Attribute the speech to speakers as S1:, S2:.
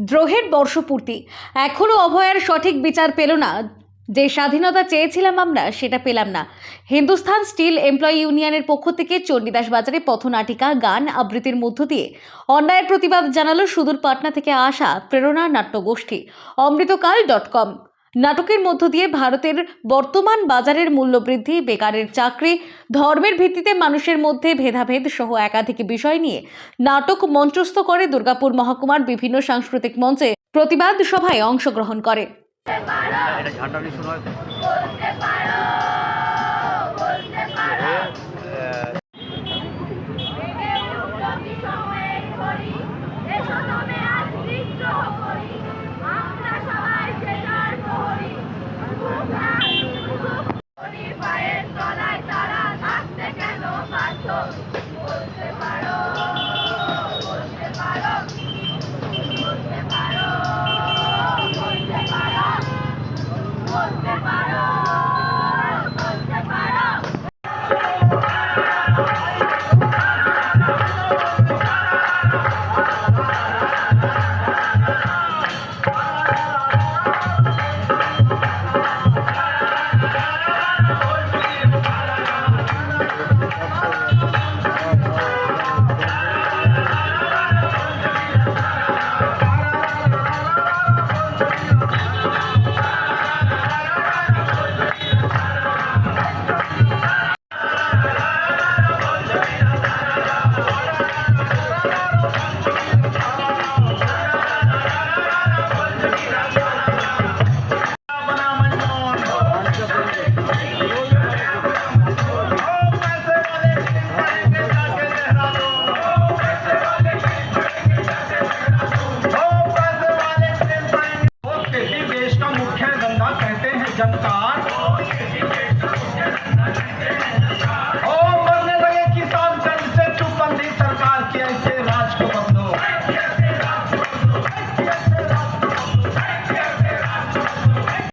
S1: দ্রোহের বর্ষপূর্তি। এখনও অভয়ার সঠিক বিচার পেল না। যে স্বাধীনতা চেয়েছিলাম আমরা, সেটা পেলাম না। হিন্দুস্থান স্টিল এমপ্লয়ি ইউনিয়নের পক্ষ থেকে চণ্ডীদাস বাজারে পথনাটিকা, গান আবৃত্তির মধ্য দিয়ে অন্যায়ের প্রতিবাদ জানালো সুদূর পাটনা থেকে আসা প্রেরণা নাট্যগোষ্ঠী। অমৃতকাল ডট কম। নাটকের মধ্য দিয়ে ভারতের বর্তমান বাজারের মূল্যবৃদ্ধি বেকারের চাকরি, ধর্মের ভিত্তিতে মানুষের মধ্যে ভেদাভেদ সহ একাধিক বিষয় নিয়ে নাটক মঞ্চস্থ করে দুর্গাপুর মহকুমার বিভিন্ন সাংস্কৃতিক মঞ্চে প্রতিবাদ সভায় অংশগ্রহণ করে।
S2: なん？